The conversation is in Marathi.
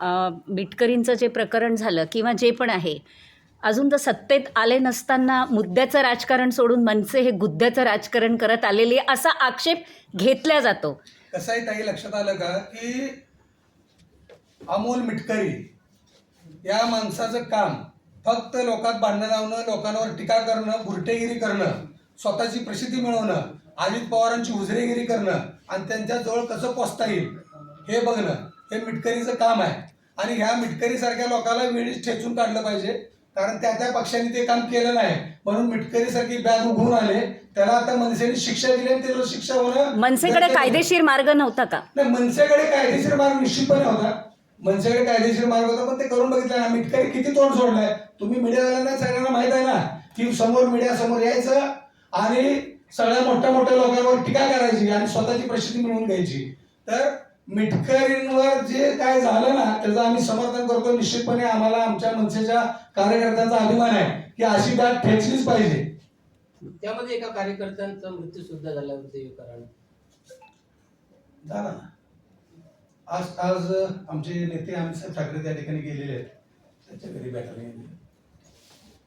बिटकरींचं मिटकरींचं जे प्रकरण झालं किंवा जे पण आहे अजून तर सत्तेत आले नसताना मुद्द्याचं राजकारण सोडून मनसे हे गुद्द्याचं राजकारण करत आलेली असा आक्षेप घेतला जातो. कसं आहे ताई लक्षात आलं का की अमोल मिटकरी या माणसाचं काम फक्त लोकात भांडणं लावणं लोकांवर टीका करणं बुरटेगिरी करणं स्वतःची प्रसिद्धी मिळवणं अजित पवारांची उजरेगिरी करणं आणि त्यांच्याजवळ कसं पोचता येईल हे बघणं हे मिटकरीचं काम आहे. आणि ह्या मिटकरीसारख्या लोकांना वेळीच ठेचून काढलं पाहिजे. कारण त्या त्या पक्षाने ते काम केलं नाही. म्हणून मिटकरीसारखी बॅग उघडून आले. त्याला आता मनसेने शिक्षा दिली आणि त्याला शिक्षा होणं मनसेकडे कायदेशीर मार्ग नव्हता का? नाही मनसेकडे कायदेशीर मार्ग निश्चितपणे होता. मनसेकडे कायदेशीर मार्ग होता पण ते करून बघितलं ना मिटकरी किती तोंड सोडलंय. तुम्ही मीडियावाल्यांना सगळ्यांना माहीत आहे ना की समोर मीडिया समोर यायचं आणि सगळ्या मोठ्या मोठ्या लोकांवर टीका करायची आणि स्वतःची प्रसिद्धी मिळवून घ्यायची. तर मिटकरींवर जे काय झालं ना त्याचं आम्ही समर्थन करतो. निश्चितपणे आम्हाला आमच्या मनसेच्या कार्यकर्त्यांचा अभिमान आहे की अशी बॅग ठेचलीच पाहिजे. त्यामध्ये एका कार्यकर्त्यांचा मृत्यू सुद्धा झाला हृदयविकाराने झाला आज आज आमचे नेते अमित साहेब ठाकरे त्या ठिकाणी गेलेले आहेत. त्यांच्या घरी गेले